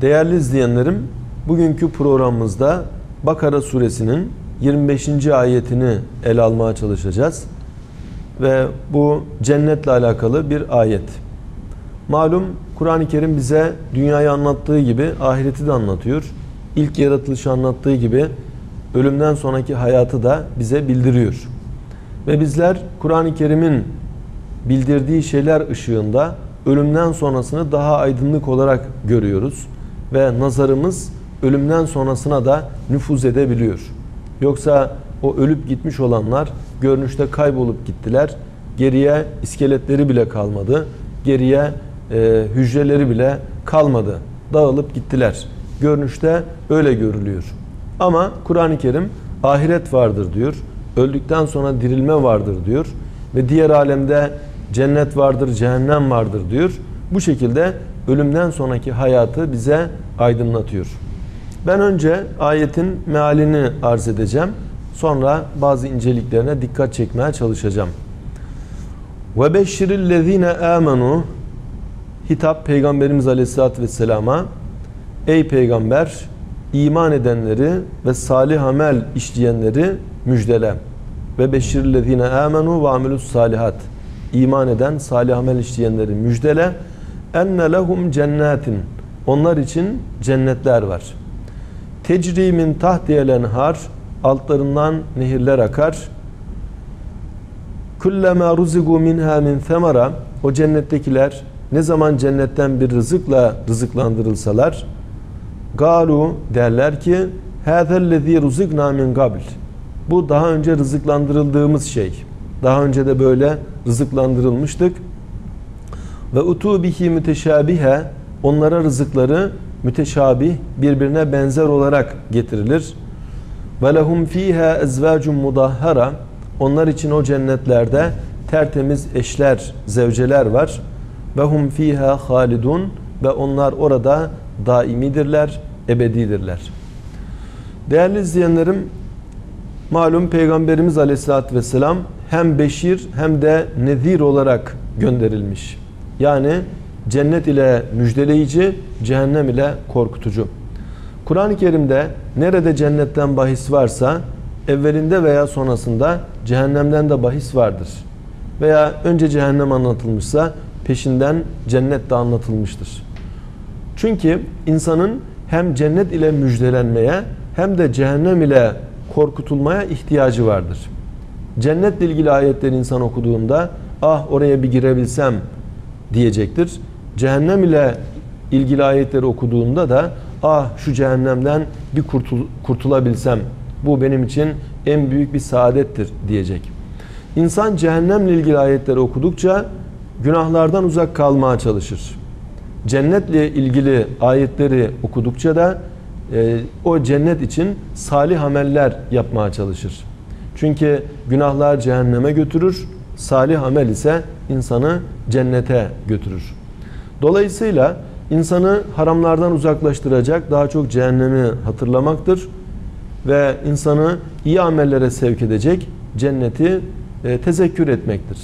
Değerli izleyenlerim, bugünkü programımızda Bakara suresinin 25. ayetini ele almaya çalışacağız. Ve bu cennetle alakalı bir ayet. Malum Kur'an-ı Kerim bize dünyayı anlattığı gibi ahireti de anlatıyor. İlk yaratılışı anlattığı gibi ölümden sonraki hayatı da bize bildiriyor. Ve bizler Kur'an-ı Kerim'in bildirdiği şeyler ışığında ölümden sonrasını daha aydınlık olarak görüyoruz ve nazarımız ölümden sonrasına da nüfuz edebiliyor. Yoksa o ölüp gitmiş olanlar görünüşte kaybolup gittiler. Geriye iskeletleri bile kalmadı. Geriye e, hücreleri bile kalmadı. Dağılıp gittiler. Görünüşte öyle görülüyor. Ama Kur'an-ı Kerim ahiret vardır diyor. Öldükten sonra dirilme vardır diyor. Ve diğer alemde cennet vardır, cehennem vardır diyor. Bu şekilde ölümden sonraki hayatı bize aydınlatıyor. Ben önce ayetin mealini arz edeceğim. Sonra bazı inceliklerine dikkat çekmeye çalışacağım. Ve beşşirillezine amenu hitap Peygamberimiz Aleyhisselatü Vesselam'a Ey Peygamber iman edenleri ve salih amel işleyenleri müjdele. Ve beşşirillezine amenu ve amilus salihat iman eden salih amel işleyenleri müjdele. Enne lehum cennetin onlar için cennetler var. Tecri min tahtiyel enhar altlarından nehirler akar. Kullama ruzigu minha min semara o cennettekiler ne zaman cennetten bir rızıkla rızıklandırılsalar galu derler ki hâzellezî ruzikna min qabl bu daha önce rızıklandırıldığımız şey. Daha önce de böyle rızıklandırılmıştık. Ve utu bihi müteşabihe onlara rızıkları müteşabih birbirine benzer olarak getirilir. Ve lehum fiha ezvacun mudahhara onlar için o cennetlerde tertemiz eşler, zevceler var. Ve hum fiha halidun ve onlar orada daimidirler, ebedidirler. Değerli izleyenlerim, malum Peygamberimiz Aleyhisselatü Vesselam hem beşir hem de nezir olarak gönderilmiş. Yani cennet ile müjdeleyici, cehennem ile korkutucu. Kur'an-ı Kerim'de nerede cennetten bahis varsa evvelinde veya sonrasında cehennemden de bahis vardır. Veya önce cehennem anlatılmışsa peşinden cennet de anlatılmıştır. Çünkü insanın hem cennet ile müjdelenmeye hem de cehennem ile korkutulmaya ihtiyacı vardır. Cennetle ilgili ayetleri insan okuduğunda ah oraya bir girebilsem diyecektir. Cehennem ile ilgili ayetleri okuduğunda da ah şu cehennemden bir kurtul kurtulabilsem bu benim için en büyük bir saadettir diyecek. İnsan cehennemle ilgili ayetleri okudukça günahlardan uzak kalmaya çalışır. Cennetle ilgili ayetleri okudukça da e, o cennet için salih ameller yapmaya çalışır. Çünkü günahlar cehenneme götürür, salih amel ise insanı cennete götürür. Dolayısıyla insanı haramlardan uzaklaştıracak daha çok cehennemi hatırlamaktır ve insanı iyi amellere sevk edecek cenneti e, tezekkür etmektir.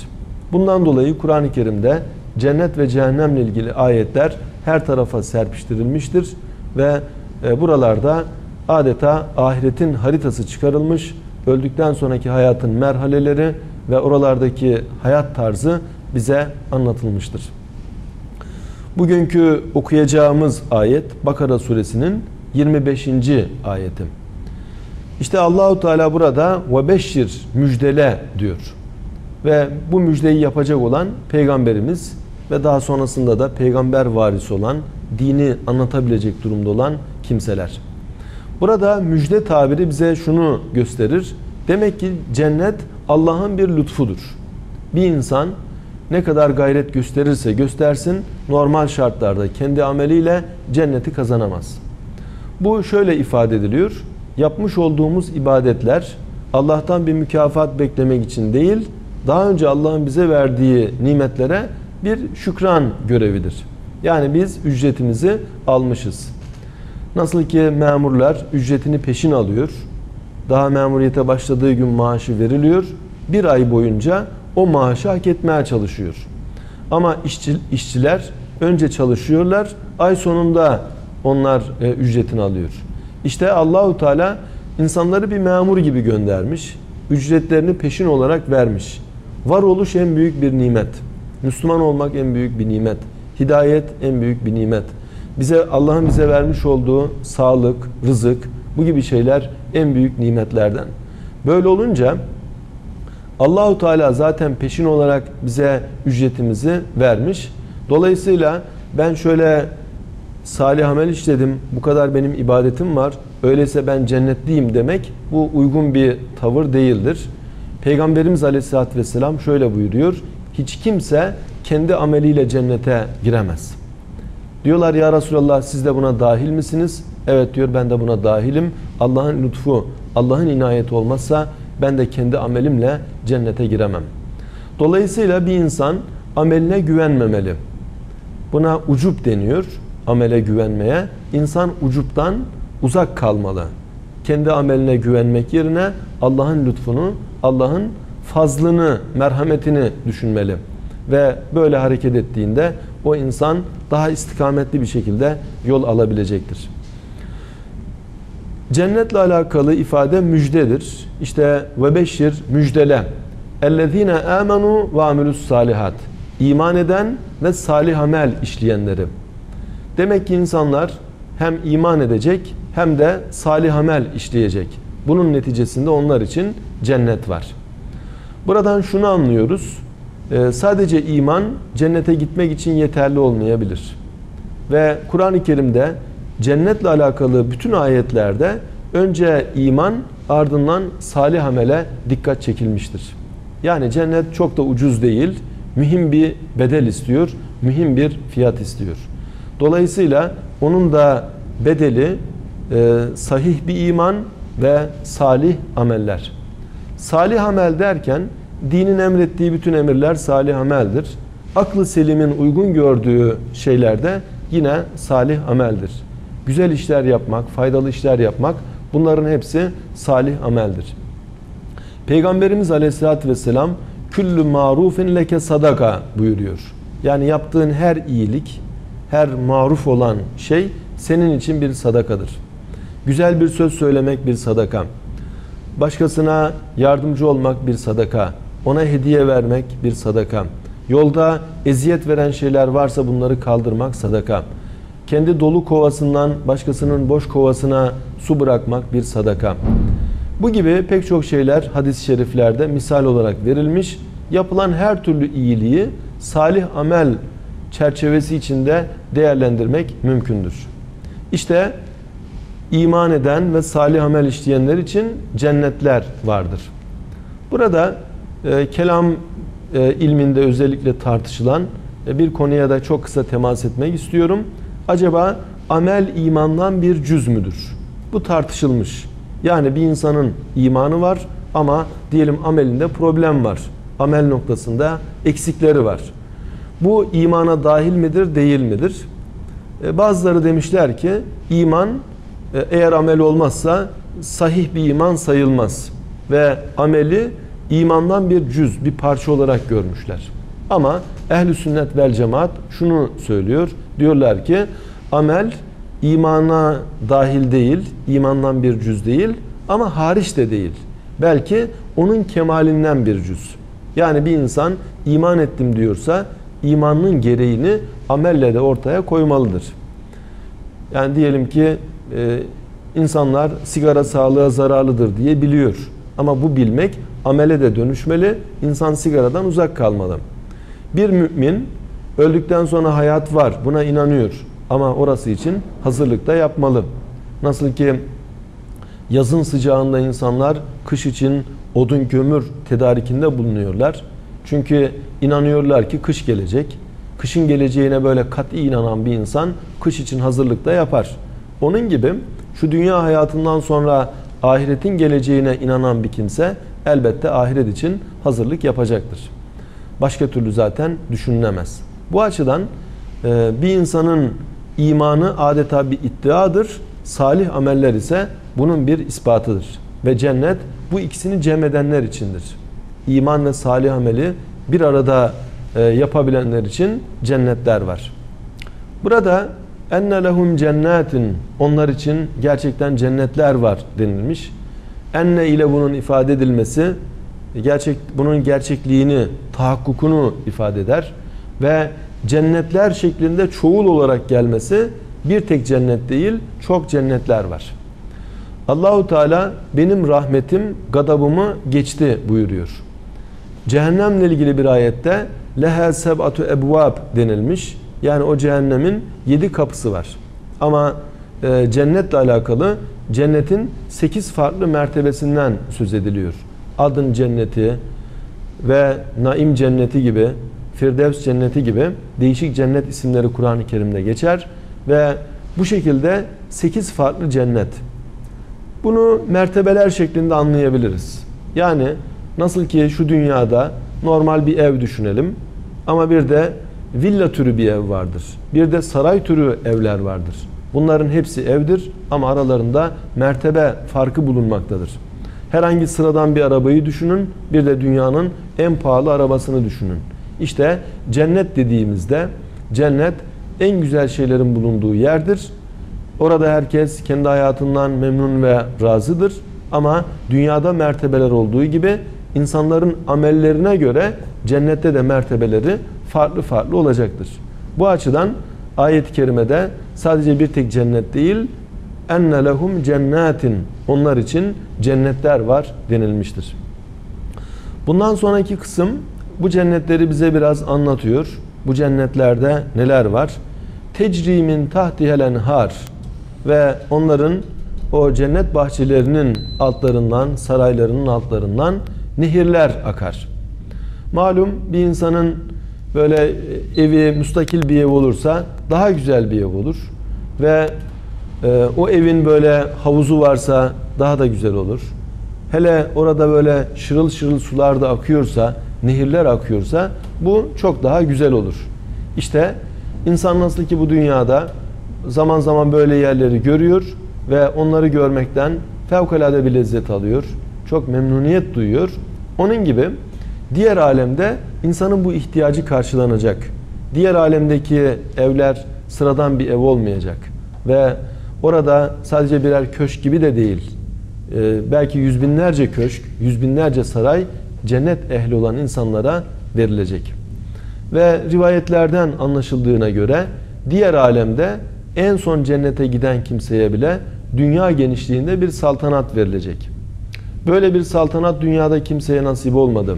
Bundan dolayı Kur'an-ı Kerim'de cennet ve cehennemle ilgili ayetler her tarafa serpiştirilmiştir ve e, buralarda adeta ahiretin haritası çıkarılmış, öldükten sonraki hayatın merhaleleri ve oralardaki hayat tarzı bize anlatılmıştır. Bugünkü okuyacağımız ayet Bakara suresinin 25. ayeti. İşte Allahu Teala burada ve beşir müjdele diyor. Ve bu müjdeyi yapacak olan peygamberimiz ve daha sonrasında da peygamber varisi olan, dini anlatabilecek durumda olan kimseler. Burada müjde tabiri bize şunu gösterir. Demek ki cennet Allah'ın bir lütfudur. Bir insan ne kadar gayret gösterirse göstersin normal şartlarda kendi ameliyle cenneti kazanamaz. Bu şöyle ifade ediliyor. Yapmış olduğumuz ibadetler Allah'tan bir mükafat beklemek için değil, daha önce Allah'ın bize verdiği nimetlere bir şükran görevidir. Yani biz ücretimizi almışız. Nasıl ki memurlar ücretini peşin alıyor. Daha memuriyete başladığı gün maaşı veriliyor. Bir ay boyunca o maaşı hak etmeye çalışıyor. Ama işçi, işçiler önce çalışıyorlar. Ay sonunda onlar e, ücretini alıyor. İşte Allahu Teala insanları bir memur gibi göndermiş. Ücretlerini peşin olarak vermiş. Varoluş en büyük bir nimet. Müslüman olmak en büyük bir nimet. Hidayet en büyük bir nimet. Bize Allah'ın bize vermiş olduğu sağlık, rızık bu gibi şeyler en büyük nimetlerden. Böyle olunca Allahu Teala zaten peşin olarak bize ücretimizi vermiş. Dolayısıyla ben şöyle salih amel işledim, bu kadar benim ibadetim var, öyleyse ben cennetliyim demek bu uygun bir tavır değildir. Peygamberimiz Aleyhisselatü Vesselam şöyle buyuruyor, hiç kimse kendi ameliyle cennete giremez. Diyorlar ya Resulallah siz de buna dahil misiniz? Evet diyor ben de buna dahilim. Allah'ın lütfu, Allah'ın inayeti olmazsa ben de kendi amelimle cennete giremem. Dolayısıyla bir insan ameline güvenmemeli. Buna ucup deniyor amele güvenmeye. İnsan ucuptan uzak kalmalı. Kendi ameline güvenmek yerine Allah'ın lütfunu, Allah'ın fazlını, merhametini düşünmeli. Ve böyle hareket ettiğinde o insan daha istikametli bir şekilde yol alabilecektir. Cennetle alakalı ifade müjdedir. İşte ve beşir müjdele. Ellezine amenu ve amilus salihat. İman eden ve salih amel işleyenleri. Demek ki insanlar hem iman edecek hem de salih amel işleyecek. Bunun neticesinde onlar için cennet var. Buradan şunu anlıyoruz. Ee, sadece iman cennete gitmek için yeterli olmayabilir. Ve Kur'an-ı Kerim'de cennetle alakalı bütün ayetlerde önce iman ardından salih amele dikkat çekilmiştir. Yani cennet çok da ucuz değil, mühim bir bedel istiyor, mühim bir fiyat istiyor. Dolayısıyla onun da bedeli e, sahih bir iman ve salih ameller. Salih amel derken dinin emrettiği bütün emirler salih ameldir. Aklı selimin uygun gördüğü şeylerde yine salih ameldir. Güzel işler yapmak, faydalı işler yapmak bunların hepsi salih ameldir. Peygamberimiz Aleyhisselatü Vesselam küllü marufin leke sadaka buyuruyor. Yani yaptığın her iyilik, her maruf olan şey senin için bir sadakadır. Güzel bir söz söylemek bir sadaka. Başkasına yardımcı olmak bir sadaka. Ona hediye vermek bir sadaka. Yolda eziyet veren şeyler varsa bunları kaldırmak sadaka. Kendi dolu kovasından başkasının boş kovasına su bırakmak bir sadaka. Bu gibi pek çok şeyler hadis-i şeriflerde misal olarak verilmiş. Yapılan her türlü iyiliği salih amel çerçevesi içinde değerlendirmek mümkündür. İşte iman eden ve salih amel işleyenler için cennetler vardır. Burada e, kelam e, ilminde özellikle tartışılan e, bir konuya da çok kısa temas etmek istiyorum. Acaba amel imandan bir cüz müdür? Bu tartışılmış. Yani bir insanın imanı var ama diyelim amelinde problem var. Amel noktasında eksikleri var. Bu imana dahil midir, değil midir? E, bazıları demişler ki iman e, eğer amel olmazsa sahih bir iman sayılmaz. Ve ameli imandan bir cüz, bir parça olarak görmüşler. Ama ehli sünnet vel cemaat şunu söylüyor. Diyorlar ki amel imana dahil değil, imandan bir cüz değil ama hariç de değil. Belki onun kemalinden bir cüz. Yani bir insan iman ettim diyorsa imanın gereğini amelle de ortaya koymalıdır. Yani diyelim ki e, insanlar sigara sağlığa zararlıdır diye biliyor. Ama bu bilmek amele de dönüşmeli. İnsan sigaradan uzak kalmalı. Bir mümin öldükten sonra hayat var. Buna inanıyor. Ama orası için hazırlık da yapmalı. Nasıl ki yazın sıcağında insanlar kış için odun kömür tedarikinde bulunuyorlar. Çünkü inanıyorlar ki kış gelecek. Kışın geleceğine böyle kat'i inanan bir insan kış için hazırlık da yapar. Onun gibi şu dünya hayatından sonra ahiretin geleceğine inanan bir kimse elbette ahiret için hazırlık yapacaktır. Başka türlü zaten düşünülemez. Bu açıdan e, bir insanın imanı adeta bir iddiadır. Salih ameller ise bunun bir ispatıdır. Ve cennet bu ikisini cem edenler içindir. İman ve salih ameli bir arada e, yapabilenler için cennetler var. Burada enne lehum cennetin onlar için gerçekten cennetler var denilmiş. Enne ile bunun ifade edilmesi gerçek bunun gerçekliğini, tahakkukunu ifade eder ve cennetler şeklinde çoğul olarak gelmesi bir tek cennet değil, çok cennetler var. Allahu Teala benim rahmetim gadabımı geçti buyuruyor. Cehennemle ilgili bir ayette leha seb'atu ebvab denilmiş. Yani o cehennemin yedi kapısı var. Ama e, cennetle alakalı cennetin sekiz farklı mertebesinden söz ediliyor. Adın cenneti ve naim cenneti gibi, firdevs cenneti gibi değişik cennet isimleri Kur'an-ı Kerim'de geçer ve bu şekilde sekiz farklı cennet. Bunu mertebeler şeklinde anlayabiliriz. Yani nasıl ki şu dünyada normal bir ev düşünelim ama bir de villa türü bir ev vardır. Bir de saray türü evler vardır. Bunların hepsi evdir ama aralarında mertebe farkı bulunmaktadır. Herhangi sıradan bir arabayı düşünün, bir de dünyanın en pahalı arabasını düşünün. İşte cennet dediğimizde cennet en güzel şeylerin bulunduğu yerdir. Orada herkes kendi hayatından memnun ve razıdır. Ama dünyada mertebeler olduğu gibi insanların amellerine göre cennette de mertebeleri farklı farklı olacaktır. Bu açıdan ayet-i kerimede sadece bir tek cennet değil, enne lehum cennetin onlar için cennetler var denilmiştir. Bundan sonraki kısım bu cennetleri bize biraz anlatıyor. Bu cennetlerde neler var? Tecrimin tahtihel enhar ve onların o cennet bahçelerinin altlarından, saraylarının altlarından nehirler akar. Malum bir insanın böyle evi müstakil bir ev olursa daha güzel bir ev olur. Ve e, o evin böyle havuzu varsa daha da güzel olur. Hele orada böyle şırıl şırıl sular da akıyorsa, nehirler akıyorsa bu çok daha güzel olur. İşte insan nasıl ki bu dünyada zaman zaman böyle yerleri görüyor ve onları görmekten fevkalade bir lezzet alıyor. Çok memnuniyet duyuyor. Onun gibi diğer alemde insanın bu ihtiyacı karşılanacak. Diğer alemdeki evler sıradan bir ev olmayacak. Ve orada sadece birer köşk gibi de değil. Ee, belki yüz binlerce köşk, yüz binlerce saray cennet ehli olan insanlara verilecek. Ve rivayetlerden anlaşıldığına göre diğer alemde en son cennete giden kimseye bile dünya genişliğinde bir saltanat verilecek. Böyle bir saltanat dünyada kimseye nasip olmadı.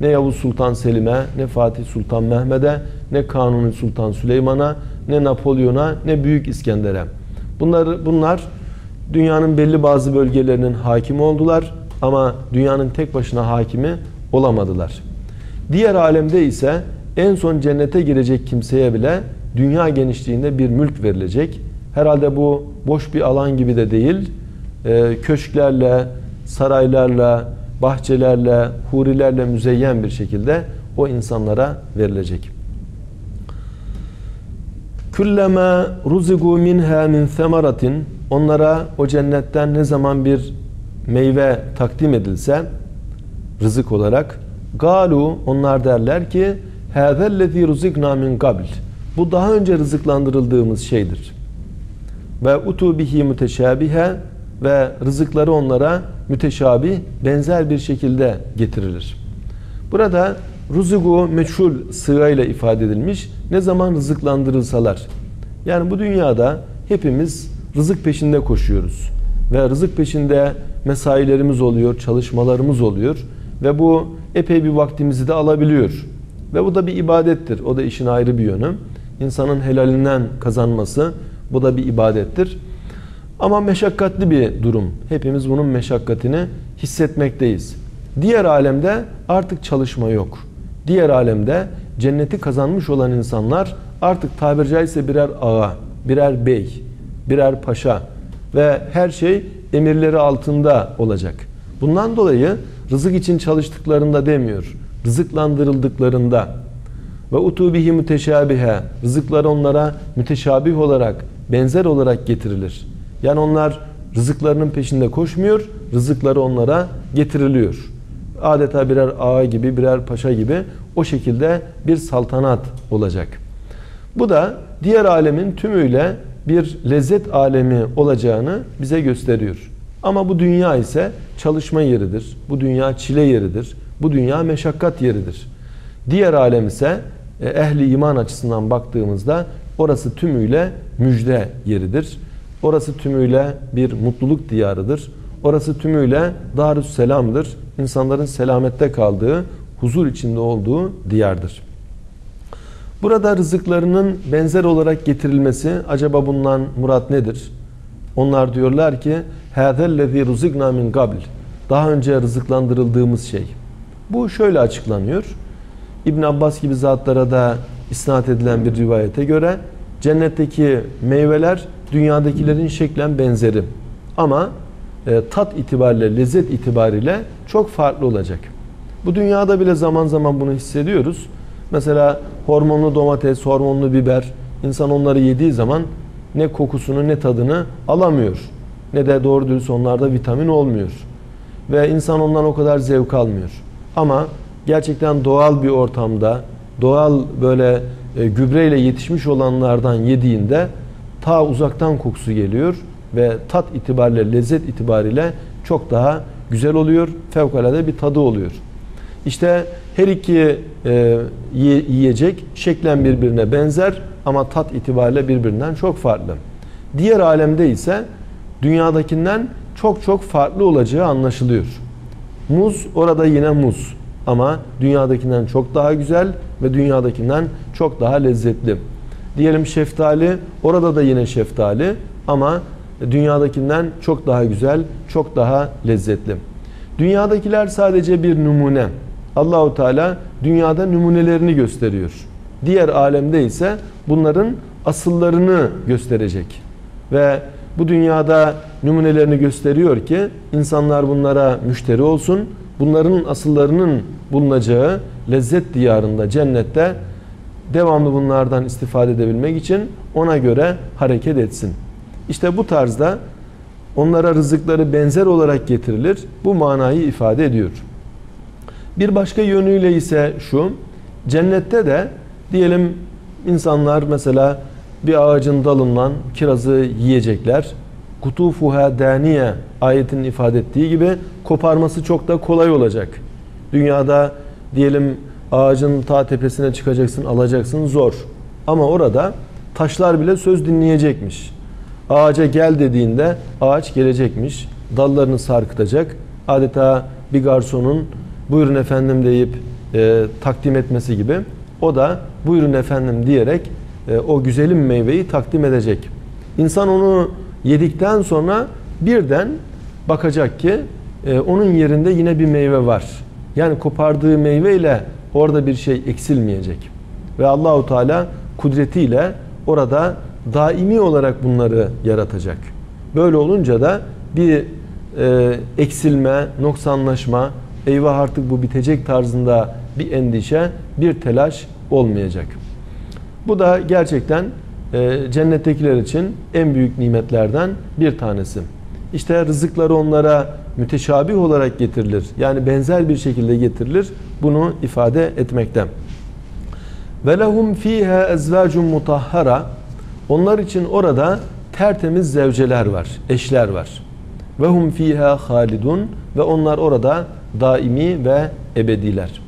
Ne Yavuz Sultan Selim'e, ne Fatih Sultan Mehmet'e, ne Kanuni Sultan Süleyman'a, ne Napolyon'a, ne Büyük İskender'e. Bunlar, bunlar dünyanın belli bazı bölgelerinin hakimi oldular ama dünyanın tek başına hakimi olamadılar. Diğer alemde ise en son cennete girecek kimseye bile dünya genişliğinde bir mülk verilecek. Herhalde bu boş bir alan gibi de değil. Ee, köşklerle, saraylarla, bahçelerle, hurilerle müzeyyen bir şekilde o insanlara verilecek. Külleme ruzigu minha min semaratin onlara o cennetten ne zaman bir meyve takdim edilse rızık olarak galu onlar derler ki hâzellezî ruzikna min qabl bu daha önce rızıklandırıldığımız şeydir. Ve utu bihi müteşabihe ve rızıkları onlara müteşabi benzer bir şekilde getirilir. Burada ruzugu meçhul sığayla ifade edilmiş. Ne zaman rızıklandırılsalar. Yani bu dünyada hepimiz rızık peşinde koşuyoruz. Ve rızık peşinde mesailerimiz oluyor, çalışmalarımız oluyor. Ve bu epey bir vaktimizi de alabiliyor. Ve bu da bir ibadettir. O da işin ayrı bir yönü. İnsanın helalinden kazanması bu da bir ibadettir. Ama meşakkatli bir durum. Hepimiz bunun meşakkatini hissetmekteyiz. Diğer alemde artık çalışma yok. Diğer alemde cenneti kazanmış olan insanlar artık tabiri caizse birer ağa, birer bey, birer paşa ve her şey emirleri altında olacak. Bundan dolayı rızık için çalıştıklarında demiyor. Rızıklandırıldıklarında ve utubihi müteşabihe rızıkları onlara müteşabih olarak benzer olarak getirilir. Yani onlar rızıklarının peşinde koşmuyor, rızıkları onlara getiriliyor. Adeta birer ağa gibi, birer paşa gibi o şekilde bir saltanat olacak. Bu da diğer alemin tümüyle bir lezzet alemi olacağını bize gösteriyor. Ama bu dünya ise çalışma yeridir. Bu dünya çile yeridir. Bu dünya meşakkat yeridir. Diğer alem ise e, ehli iman açısından baktığımızda orası tümüyle müjde yeridir. Orası tümüyle bir mutluluk diyarıdır. Orası tümüyle darüs selamdır. İnsanların selamette kaldığı, huzur içinde olduğu diyardır. Burada rızıklarının benzer olarak getirilmesi acaba bundan murat nedir? Onlar diyorlar ki hâzellezî ruziknâ min qabl daha önce rızıklandırıldığımız şey. Bu şöyle açıklanıyor. İbn Abbas gibi zatlara da isnat edilen bir rivayete göre cennetteki meyveler dünyadakilerin şeklen benzeri. Ama e, tat itibariyle, lezzet itibariyle çok farklı olacak. Bu dünyada bile zaman zaman bunu hissediyoruz. Mesela hormonlu domates, hormonlu biber, insan onları yediği zaman ne kokusunu ne tadını alamıyor. Ne de doğru dürüst onlarda vitamin olmuyor. Ve insan ondan o kadar zevk almıyor. Ama gerçekten doğal bir ortamda, doğal böyle e, gübreyle yetişmiş olanlardan yediğinde ta uzaktan kokusu geliyor ve tat itibariyle, lezzet itibariyle çok daha güzel oluyor. Fevkalade bir tadı oluyor. İşte her iki e, yiyecek şeklen birbirine benzer ama tat itibariyle birbirinden çok farklı. Diğer alemde ise dünyadakinden çok çok farklı olacağı anlaşılıyor. Muz orada yine muz ama dünyadakinden çok daha güzel ve dünyadakinden çok daha lezzetli. Diyelim şeftali orada da yine şeftali ama dünyadakinden çok daha güzel, çok daha lezzetli. Dünyadakiler sadece bir numune. Allahu Teala dünyada numunelerini gösteriyor. Diğer alemde ise bunların asıllarını gösterecek. Ve bu dünyada numunelerini gösteriyor ki insanlar bunlara müşteri olsun. Bunların asıllarının bulunacağı lezzet diyarında, cennette devamlı bunlardan istifade edebilmek için ona göre hareket etsin. İşte bu tarzda onlara rızıkları benzer olarak getirilir. Bu manayı ifade ediyor. Bir başka yönüyle ise şu, cennette de diyelim insanlar mesela bir ağacın dalından kirazı yiyecekler. Kutufuha daniye ayetin ifade ettiği gibi koparması çok da kolay olacak. Dünyada diyelim ağacın ta tepesine çıkacaksın, alacaksın zor. Ama orada taşlar bile söz dinleyecekmiş. Ağaca gel dediğinde ağaç gelecekmiş. Dallarını sarkıtacak. Adeta bir garsonun buyurun efendim deyip e, takdim etmesi gibi o da buyurun efendim diyerek e, o güzelim meyveyi takdim edecek. İnsan onu yedikten sonra birden bakacak ki e, onun yerinde yine bir meyve var. Yani kopardığı meyve ile orada bir şey eksilmeyecek. Ve Allahu Teala kudretiyle orada daimi olarak bunları yaratacak. Böyle olunca da bir e, eksilme, noksanlaşma, eyvah artık bu bitecek tarzında bir endişe, bir telaş olmayacak. Bu da gerçekten e, cennettekiler için en büyük nimetlerden bir tanesi. İşte rızıkları onlara müteşabih olarak getirilir. Yani benzer bir şekilde getirilir. Bunu ifade etmekte. Ve lehum fiha ezvacun mutahhara. Onlar için orada tertemiz zevceler var, eşler var. Ve hum fiha halidun ve onlar orada daimi ve ebediler.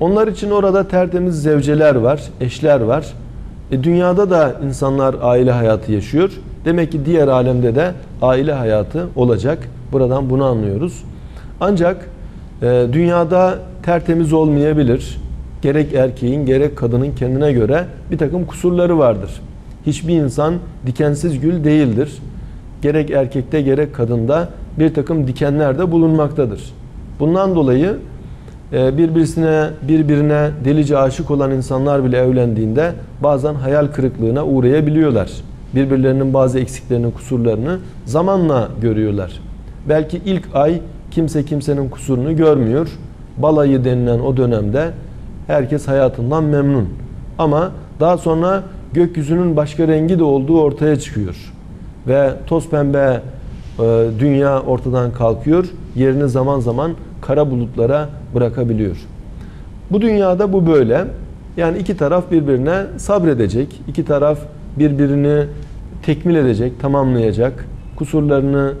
Onlar için orada tertemiz zevceler var, eşler var. E, dünyada da insanlar aile hayatı yaşıyor. Demek ki diğer alemde de aile hayatı olacak. Buradan bunu anlıyoruz. Ancak e, dünyada tertemiz olmayabilir. Gerek erkeğin gerek kadının kendine göre bir takım kusurları vardır. Hiçbir insan dikensiz gül değildir. Gerek erkekte gerek kadında bir takım dikenler de bulunmaktadır. Bundan dolayı e, birbirine birbirine delice aşık olan insanlar bile evlendiğinde bazen hayal kırıklığına uğrayabiliyorlar. Birbirlerinin bazı eksiklerini, kusurlarını zamanla görüyorlar. Belki ilk ay kimse kimsenin kusurunu görmüyor. Balayı denilen o dönemde herkes hayatından memnun. Ama daha sonra gökyüzünün başka rengi de olduğu ortaya çıkıyor. Ve toz pembe e, dünya ortadan kalkıyor. Yerini zaman zaman kara bulutlara bırakabiliyor. Bu dünyada bu böyle. Yani iki taraf birbirine sabredecek. iki taraf birbirini tekmil edecek, tamamlayacak. Kusurlarını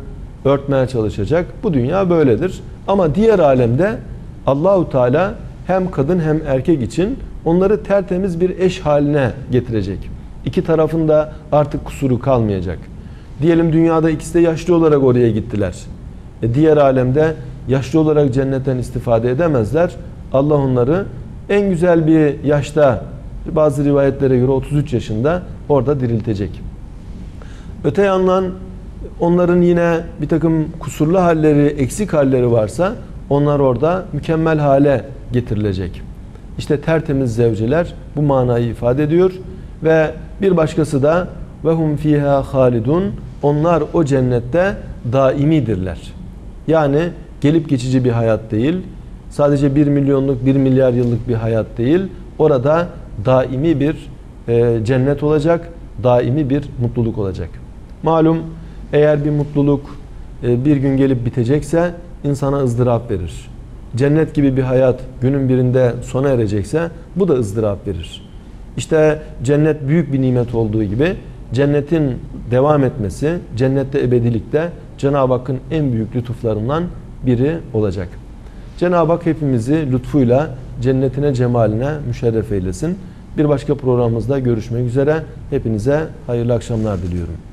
örtmeye çalışacak. Bu dünya böyledir. Ama diğer alemde Allahu Teala hem kadın hem erkek için onları tertemiz bir eş haline getirecek. İki tarafında artık kusuru kalmayacak. Diyelim dünyada ikisi de yaşlı olarak oraya gittiler. E diğer alemde yaşlı olarak cennetten istifade edemezler. Allah onları en güzel bir yaşta bazı rivayetlere göre 33 yaşında orada diriltecek. Öte yandan onların yine bir takım kusurlu halleri, eksik halleri varsa onlar orada mükemmel hale getirilecek. İşte tertemiz zevciler bu manayı ifade ediyor ve bir başkası da ve hum fiha halidun onlar o cennette daimidirler. Yani gelip geçici bir hayat değil, sadece 1 milyonluk, 1 milyar yıllık bir hayat değil, orada daimi bir e, cennet olacak, daimi bir mutluluk olacak. Malum eğer bir mutluluk e, bir gün gelip bitecekse insana ızdırap verir. Cennet gibi bir hayat günün birinde sona erecekse bu da ızdırap verir. İşte cennet büyük bir nimet olduğu gibi cennetin devam etmesi, cennette ebedilikte Cenab-ı Hakk'ın en büyük lütuflarından biri olacak. Cenab-ı Hak hepimizi lütfuyla cennetine, cemaline müşerref eylesin. Bir başka programımızda görüşmek üzere. Hepinize hayırlı akşamlar diliyorum.